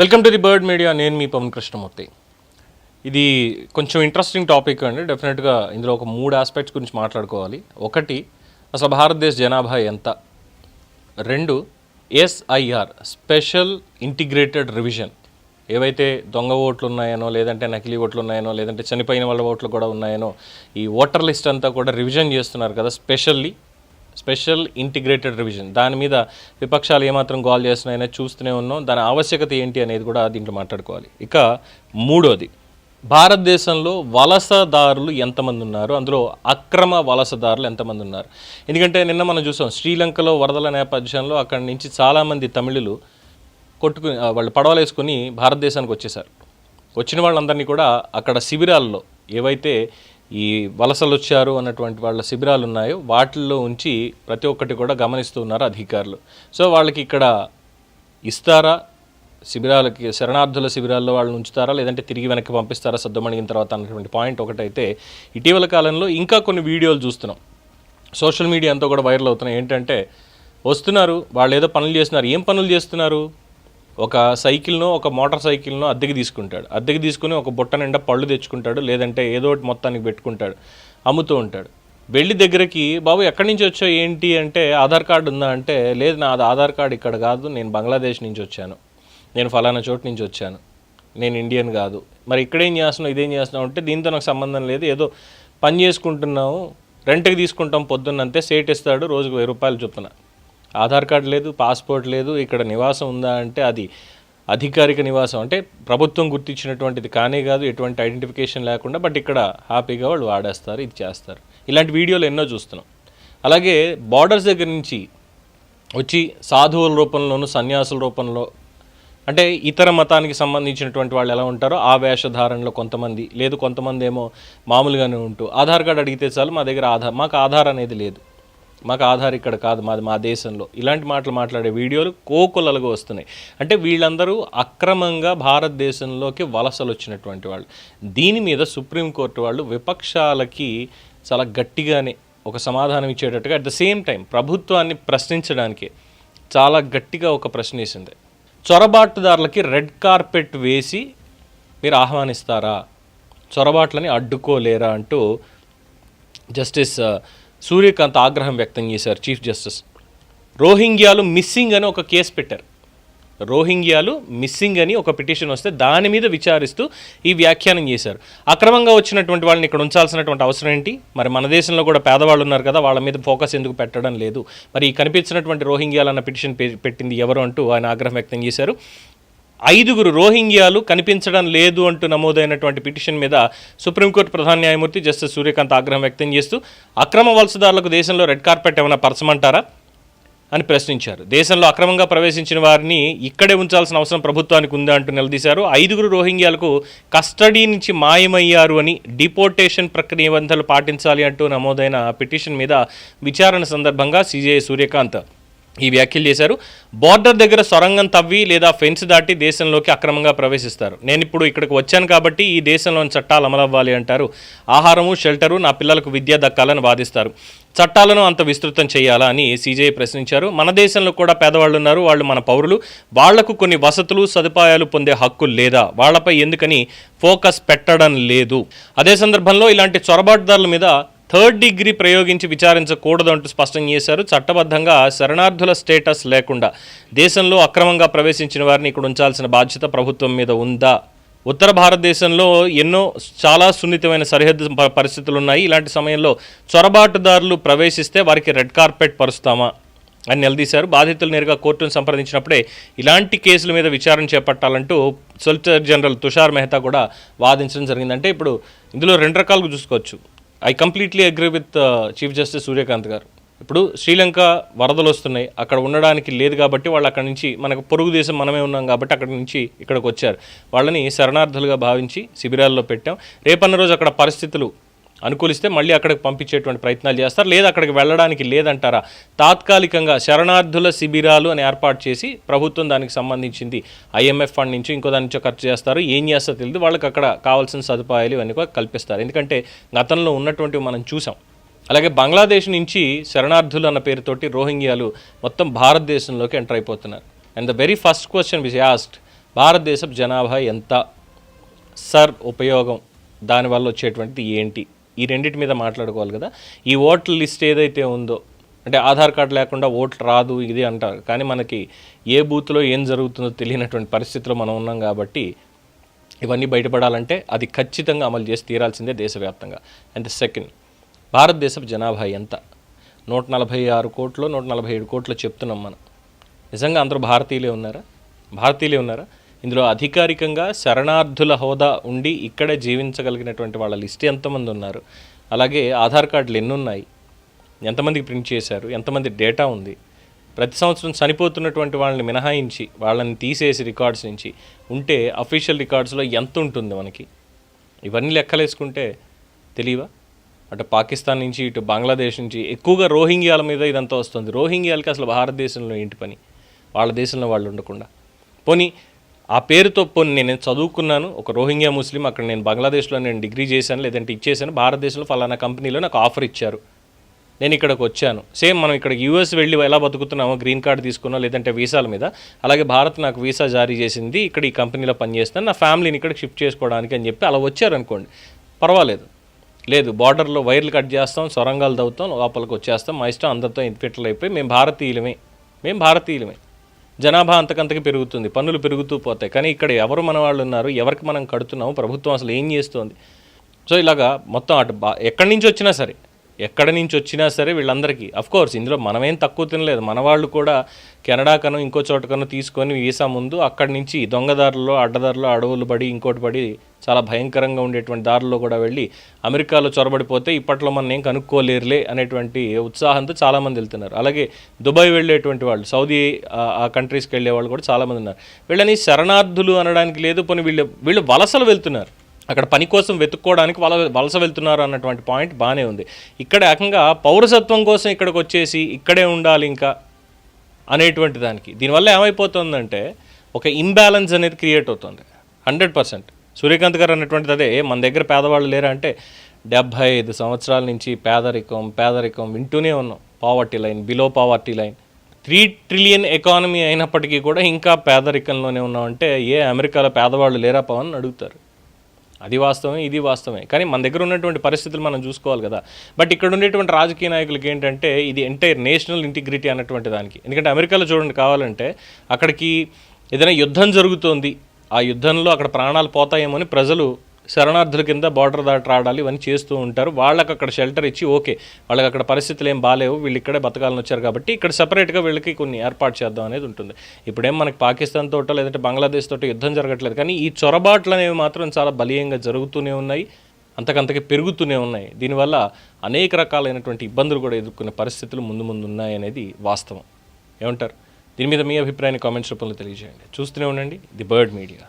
Welcome to the bird media. నేను మీ పవన్ కృష్ణమూర్తి. ఇది కొంచెం ఇంట్రెస్టింగ్ టాపిక్ అండి. డెఫినెట్గా ఇందులో ఒక మూడు ఆస్పెక్ట్స్ గురించి మాట్లాడుకోవాలి. ఒకటి అసలు భారతదేశ జనాభా ఎంత? రెండు ఎస్ఐఆర్ స్పెషల్ ఇంటిగ్రేటెడ్ రివిజన్ ఏవైతే దొంగ ఓట్లు ఉన్నాయనో లేదంటే నకిలీ ఓట్లు ఉన్నాయనో లేదంటే చనిపోయిన వాళ్ళ ఓట్లు కూడా ఉన్నాయనో ఈ ఓటర్ లిస్ట్ అంతా కూడా రివిజన్ చేస్తున్నారు కదా స్పెషల్లీ స్పెషల్ ఇంటిగ్రేటెడ్ రివిజన్. దాని మీద విపక్షాలు ఏమాత్రం గోల్ చేస్తున్నాయనే చూస్తూనే ఉన్నాం. దాని ఆవశ్యకత ఏంటి అనేది కూడా దీంట్లో మాట్లాడుకోవాలి. ఇక మూడోది భారతదేశంలో వలసదారులు ఎంతమంది ఉన్నారు? అందులో అక్రమ వలసదారులు ఎంతమంది ఉన్నారు? ఎందుకంటే నిన్న మనం చూసాం శ్రీలంకలో వరదల నేపథ్యంలో అక్కడి నుంచి చాలామంది తమిళులు కొట్టుకుని వాళ్ళు పడవలేసుకుని భారతదేశానికి వచ్చేసారు వచ్చిన వాళ్ళందరినీ కూడా అక్కడ శిబిరాల్లో ఏవైతే ఈ వలసలు వచ్చారు అన్నటువంటి వాళ్ళ శిబిరాలు ఉన్నాయో. వాటిల్లో ఉంచి ప్రతి ఒక్కటి కూడా గమనిస్తూ ఉన్నారు అధికారులు. సో వాళ్ళకి ఇక్కడ ఇస్తారా? శిబిరాలకి శరణార్థుల శిబిరాల్లో వాళ్ళని ఉంచుతారా? లేదంటే తిరిగి వెనక్కి పంపిస్తారా? సర్దుమణిగిన తర్వాత అన్నటువంటి పాయింట్ ఒకటైతే ఇటీవల కాలంలో ఇంకా కొన్ని వీడియోలు చూస్తున్నాం. సోషల్ మీడియా అంతా కూడా వైరల్ అవుతున్నాయి. ఏంటంటే వస్తున్నారు వాళ్ళు ఏదో పనులు చేస్తున్నారు. ఏం పనులు చేస్తున్నారు? ఒక సైకిల్ను ఒక మోటార్ సైకిల్ను అద్దెకి తీసుకుంటాడు. అద్దెకి తీసుకుని ఒక బుట్ట నిండా పళ్ళు తెచ్చుకుంటాడు లేదంటే ఏదో ఒకటి మొత్తానికి పెట్టుకుంటాడు అమ్ముతూ ఉంటాడు. వెళ్ళి దగ్గరికి బాబు ఎక్కడి నుంచి వచ్చావు? ఏంటి? అంటే ఆధార్ కార్డు ఉందా? అంటే లేదు నా ఆధార్ కార్డు ఇక్కడ కాదు నేను బంగ్లాదేశ్ నుంచి వచ్చాను. నేను ఫలానా చోటు నుంచి వచ్చాను. నేను ఇండియన్ కాదు. మరి ఇక్కడేం చేస్తున్నావు? ఇదేం చేస్తున్నావు? అంటే దీంతో నాకు సంబంధం లేదు. ఏదో పని చేసుకుంటున్నావు రెంట్కి తీసుకుంటాం పొద్దున్నంతే సేట్ ఇస్తాడు రోజుకు వెయ్యి రూపాయలు చొప్పున. ఆధార్ కార్డు లేదు పాస్పోర్ట్ లేదు ఇక్కడ నివాసం ఉందా అంటే అది అధికారిక నివాసం. అంటే ప్రభుత్వం గుర్తించినటువంటిది కానే కాదు ఎటువంటి ఐడెంటిఫికేషన్ లేకుండా బట్ ఇక్కడ హ్యాపీగా వాళ్ళు వాడేస్తారు ఇది చేస్తారు. ఇలాంటి వీడియోలు ఎన్నో చూస్తున్నాం. అలాగే బార్డర్స్ దగ్గర నుంచి వచ్చి సాధువుల రూపంలోనూ సన్యాసుల రూపంలో అంటే ఇతర మతానికి సంబంధించినటువంటి వాళ్ళు ఎలా ఉంటారో ఆ వేషధారణలో కొంతమంది లేదు కొంతమంది ఏమో మామూలుగానే ఉంటూ ఆధార్ కార్డు అడిగితే చాలు మా దగ్గర ఆధార్ మాకు ఆధార్ అనేది లేదు. మాకు ఆధార్ ఇక్కడ కాదు మాది మా దేశంలో. ఇలాంటి మాటలు మాట్లాడే వీడియోలు కోకొలలుగా వస్తున్నాయి. అంటే వీళ్ళందరూ అక్రమంగా భారతదేశంలోకి వలసలు వచ్చినటువంటి వాళ్ళు. దీని మీద సుప్రీంకోర్టు వాళ్ళు విపక్షాలకి చాలా గట్టిగానే ఒక సమాధానం ఇచ్చేటట్టుగా అట్ ద సేమ్ టైం ప్రభుత్వాన్ని ప్రశ్నించడానికి చాలా గట్టిగా ఒక ప్రశ్న వేసింది. చొరబాటుదారులకి రెడ్ కార్పెట్ వేసి మీరు ఆహ్వానిస్తారా? చొరబాట్లని అడ్డుకోలేరా అంటూ జస్టిస్ సూర్యకాంత్ ఆగ్రహం వ్యక్తం చేశారు చీఫ్ జస్టిస్. రోహింగ్యాలు మిస్సింగ్ అని ఒక కేసు పెట్టారు. రోహింగ్యాలు మిస్సింగ్ అని ఒక పిటిషన్ వస్తే దాని మీద విచారిస్తూ ఈ వ్యాఖ్యానం చేశారు. అక్రమంగా వచ్చినటువంటి వాళ్ళని ఇక్కడ ఉంచాల్సినటువంటి అవసరం ఏంటి? మరి మన దేశంలో కూడా పేదవాళ్ళు ఉన్నారు కదా వాళ్ళ మీద ఫోకస్ ఎందుకు పెట్టడం లేదు? మరి ఈ కనిపించినటువంటి రోహింగ్యాలు అన్న పిటిషన్ పెట్టింది ఎవరు అంటూ ఆయన ఆగ్రహం వ్యక్తం చేశారు. ఐదుగురు రోహింగ్యాలు కనిపించడం లేదు అంటూ నమోదైనటువంటి పిటిషన్ మీద సుప్రీంకోర్టు ప్రధాన న్యాయమూర్తి జస్టిస్ సూర్యకాంత్ ఆగ్రహం వ్యక్తం చేస్తూ అక్రమ వలసదారులకు దేశంలో రెడ్ కార్పెట్ ఏమైనా పరచమంటారా అని ప్రశ్నించారు. దేశంలో అక్రమంగా ప్రవేశించిన వారిని ఇక్కడే ఉంచాల్సిన అవసరం ప్రభుత్వానికి ఉందా అంటూ నిలదీశారు. ఐదుగురు రోహింగ్యాలకు కస్టడీ నుంచి మాయమయ్యారు అని డిపోర్టేషన్ ప్రక్రియ వంతలు పాటించాలి అంటూ నమోదైన పిటిషన్ మీద విచారణ సందర్భంగా సీజేఐ సూర్యకాంత్ ఈ వ్యాఖ్యలు చేశారు. బార్డర్ దగ్గర సొరంగం తవ్వి లేదా ఫెన్స్ దాటి దేశంలోకి అక్రమంగా ప్రవేశిస్తారు. నేను ఇప్పుడు ఇక్కడికి వచ్చాను కాబట్టి ఈ దేశంలోని చట్టాలు అమలవ్వాలి అంటారు. ఆహారము షెల్టరు నా పిల్లలకు విద్య దక్కాలని వాదిస్తారు. చట్టాలను అంత విస్తృతం చేయాలా అని సీజే ప్రశ్నించారు. మన దేశంలో కూడా పేదవాళ్ళు ఉన్నారు. వాళ్ళు మన పౌరులు. వాళ్ళకు కొన్ని వసతులు సదుపాయాలు పొందే హక్కు లేదా? వాళ్ళపై ఎందుకని ఫోకస్ పెట్టడం లేదు? అదే సందర్భంలో ఇలాంటి చొరబాటుదారుల మీద థర్డ్ డిగ్రీ ప్రయోగించి విచారించకూడదు అంటూ స్పష్టం చేశారు. చట్టబద్ధంగా శరణార్థుల స్టేటస్ లేకుండా దేశంలో అక్రమంగా ప్రవేశించిన వారిని ఇక్కడ ఉంచాల్సిన బాధ్యత ప్రభుత్వం మీద ఉందా? ఉత్తర భారతదేశంలో ఎన్నో చాలా సున్నితమైన సరిహద్దు పరిస్థితులు ఉన్నాయి ఇలాంటి సమయంలో చొరబాటుదారులు ప్రవేశిస్తే వారికి రెడ్ కార్పెట్ పరుస్తామా అని నిలదీశారు. బాధితులు నేరుగా కోర్టును సంప్రదించినప్పుడే ఇలాంటి కేసుల మీద విచారణ చేపట్టాలంటూ సొలిసిటర్ జనరల్ తుషార్ మెహతా కూడా వాదించడం జరిగింది అంటే ఇప్పుడు ఇందులో రెండు రకాలుగా చూసుకోవచ్చు. I completely agree with chief justice Suryakant garu. ఇప్పుడు శ్రీలంక వరదలు వస్తున్నాయి. అక్కడ ఉండడానికి లేదు కాబట్టి వాళ్ళు అక్కడ నుంచి మనకు పొరుగు దేశం మనమే ఉన్నాం కాబట్టి అక్కడి నుంచి ఇక్కడికి వచ్చారు. వాళ్ళని శరణార్థులుగా భావించి శిబిరాల్లో పెట్టాం. రేపన్న రోజు అక్కడ పరిస్థితులు అనుకూలిస్తే మళ్ళీ అక్కడికి పంపించేటువంటి ప్రయత్నాలు చేస్తారు. లేదా అక్కడికి వెళ్ళడానికి లేదంటారా? తాత్కాలికంగా శరణార్థుల శిబిరాలు అని ఏర్పాటు చేసి ప్రభుత్వం దానికి సంబంధించింది ఐఎంఎఫ్ ఫండ్ నుంచి ఇంకో దాని నుంచి ఖర్చు చేస్తారు. ఏం చేస్తారో తెలియదు. వాళ్ళకి అక్కడ కావాల్సిన సదుపాయాలు ఇవన్నీ కూడా కల్పిస్తారు. ఎందుకంటే గతంలో ఉన్నటువంటివి మనం చూసాం. అలాగే బంగ్లాదేశ్ నుంచి శరణార్థులు అన్న పేరుతోటి రోహింగ్యాలు మొత్తం భారతదేశంలోకి ఎంటర్ అయిపోతున్నారు. And the very first question which asked భారతదేశపు జనాభా ఎంత? సర్ ఉపయోగం దానివల్ల వచ్చేటువంటిది ఏంటి? ఈ రెండింటి మీద మాట్లాడుకోవాలి కదా. ఈ ఓట్ల లిస్ట్ ఏదైతే ఉందో అంటే ఆధార్ కార్డు లేకుండా ఓట్లు రాదు ఇది అంటారు. కానీ మనకి ఏ బూత్లో ఏం జరుగుతుందో తెలియనటువంటి పరిస్థితిలో మనం ఉన్నాం కాబట్టి ఇవన్నీ బయటపడాలంటే అది ఖచ్చితంగా అమలు చేసి తీరాల్సిందే దేశవ్యాప్తంగా. అండ్ సెకండ్ భారతదేశపు జనాభా ఎంత? నూట నలభై ఆరు కోట్లు నూట నలభై ఏడు కోట్లు చెప్తున్నాం మనం. నిజంగా అందరూ భారతీయులే ఉన్నారా? భారతీయులే ఉన్నారా? ఇందులో అధికారికంగా శరణార్థుల హోదా ఉండి ఇక్కడే జీవించగలిగినటువంటి వాళ్ళ లిస్ట్ ఎంతమంది ఉన్నారు? అలాగే ఆధార్ కార్డులు ఎన్ని ఉన్నాయి ఎంతమందికి ప్రింట్ చేశారు? ఎంతమంది డేటా ఉంది? ప్రతి సంవత్సరం చనిపోతున్నటువంటి వాళ్ళని మినహాయించి వాళ్ళని తీసేసి రికార్డ్స్ నుంచి ఉంటే అఫీషియల్ రికార్డ్స్లో ఎంత ఉంటుంది మనకి? ఇవన్నీ లెక్కలేసుకుంటే తెలియవా? అటు పాకిస్తాన్ నుంచి ఇటు బంగ్లాదేశ్ నుంచి ఎక్కువగా రోహింగ్యాల మీద ఇదంతా వస్తుంది. రోహింగ్యాలకి అసలు భారతదేశంలో ఏంటి పని? వాళ్ళ దేశంలో వాళ్ళు ఉండకుండా. పోనీ ఆ పేరుతో పోనీ నేను చదువుకున్నాను. ఒక రోహింగ్యా ముస్లిం అక్కడ నేను బంగ్లాదేశ్లో నేను డిగ్రీ చేశాను లేదంటే ఇచ్చేసాను భారతదేశంలో ఫలానా కంపెనీలో నాకు ఆఫర్ ఇచ్చారు. నేను ఇక్కడికి వచ్చాను. సేమ్ మనం ఇక్కడ యూఎస్ వెళ్ళి ఎలా బతుకుతున్నామో గ్రీన్ కార్డ్ తీసుకున్నా లేదంటే వీసాల మీద. అలాగే భారత్ నాకు వీసా జారీ చేసింది ఇక్కడ ఈ కంపెనీలో పనిచేస్తాను. నా ఫ్యామిలీని ఇక్కడ షిఫ్ట్ చేసుకోవడానికి అని చెప్పి అలా వచ్చారనుకోండి. పర్వాలేదు. లేదు బార్డర్లో వైర్లు కట్ చేస్తాం సొరంగాలు తవ్వుతాం లోపలికి వచ్చేస్తాం. మా ఇష్టం అందరితో ఫిట్లు అయిపోయి మేము భారతీయులమే. మేము భారతీయులమే. జనాభా అంతకంతకి పెరుగుతుంది పన్నులు పెరుగుతూ పోతాయి. కానీ ఇక్కడ ఎవరు మన వాళ్ళు ఉన్నారు ఎవరికి మనం కడుతున్నాము ప్రభుత్వం అసలు ఏం చేస్తోంది? సో ఇలాగా మొత్తం అటు బా- ఎక్కడి నుంచి వచ్చినా సరే ఎక్కడి నుంచి వచ్చినా సరే వీళ్ళందరికీ. అఫ్ కోర్స్ ఇందులో మనమేం తక్కువ తినలేదు. మన వాళ్ళు కూడా కెనడా కను ఇంకో చోటకను తీసుకొని వీసా ముందు అక్కడి నుంచి దొంగదారుల్లో అడ్డదారులు అడవులు పడి ఇంకోటి పడి చాలా భయంకరంగా ఉండేటువంటి దారుల్లో కూడా వెళ్ళి అమెరికాలో చొరబడిపోతే ఇప్పట్లో మనం ఏం కనుక్కోలేరులే అనేటువంటి ఉత్సాహంతో చాలామంది వెళ్తున్నారు. అలాగే దుబాయ్ వెళ్ళేటువంటి వాళ్ళు సౌదీ ఆ- ఆ కంట్రీస్కి వెళ్ళే వాళ్ళు కూడా చాలామంది ఉన్నారు. వీళ్ళని శరణార్థులు అనడానికి లేదు పోనీ వీళ్ళు వీళ్ళు వలసలు వెళ్తున్నారు. అక్కడ పని కోసం వెతుక్కోవడానికి వల వలస వెళ్తున్నారు అన్నటువంటి పాయింట్ బాగానే ఉంది. ఇక్కడ ఏకంగా పౌరసత్వం కోసం ఇక్కడికి వచ్చేసి ఇక్కడే ఉండాలి ఇంకా అనేటువంటి దానికి. దీనివల్ల ఏమైపోతుందంటే ఒక ఇంబ్యాలెన్స్ అనేది క్రియేట్ అవుతుంది. హండ్రెడ్ పర్సెంట్ సూర్యకాంత్ గారు అన్నటువంటిది అదే మన దగ్గర పేదవాళ్ళు లేరా అంటే డెబ్భై ఐదు సంవత్సరాల నుంచి పేదరికం పేదరికం వింటూనే ఉన్నాం. Poverty line below poverty line three trillion economy అయినప్పటికీ కూడా ఇంకా పేదరికంలోనే ఉన్నామంటే ఏ అమెరికాలో పేదవాళ్ళు లేరా పవన్ అడుగుతారు. అది వాస్తవమే ఇది వాస్తవమే. కానీ మన దగ్గర ఉన్నటువంటి పరిస్థితులు మనం చూసుకోవాలి కదా. బట్ ఇక్కడ ఉండేటువంటి రాజకీయ నాయకులకి ఏంటంటే ఇది ఎంటైర్ నేషనల్ ఇంటిగ్రిటీ అన్నటువంటి దానికి. ఎందుకంటే అమెరికాలో చూడండి కావాలంటే అక్కడికి ఏదైనా యుద్ధం జరుగుతోంది. ఆ యుద్ధంలో అక్కడ ప్రాణాలు పోతాయేమో అని ప్రజలు శరణార్థుల కింద బార్డర్ దాటి రావడాలు ఇవన్నీ చేస్తూ ఉంటారు. వాళ్ళకి అక్కడ షెల్టర్ ఇచ్చి ఓకే వాళ్ళకి అక్కడ పరిస్థితులు ఏం బాగాలేవు వీళ్ళు ఇక్కడే బతకాలని వచ్చారు కాబట్టి ఇక్కడ సపరేట్గా వీళ్ళకి కొన్ని ఏర్పాటు చేద్దాం అనేది ఉంటుంది. ఇప్పుడేం మనకి పాకిస్తాన్ తోటో లేదంటే బంగ్లాదేశ్ తోటో యుద్ధం జరగట్లేదు. కానీ ఈ చొరబాట్లు అనేవి మాత్రం చాలా బలీయంగా జరుగుతూనే ఉన్నాయి అంతకంతకి పెరుగుతూనే ఉన్నాయి. దీనివల్ల అనేక రకాలైనటువంటి ఇబ్బందులు కూడా ఎదుర్కొనే పరిస్థితులు ముందు ముందు ఉన్నాయనేది వాస్తవం. ఏమంటారు? దీని మీద మీ అభిప్రాయాన్ని కామెంట్స్ రూపంలో తెలియజేయండి. చూస్తూనే ఉండండి. The bird media.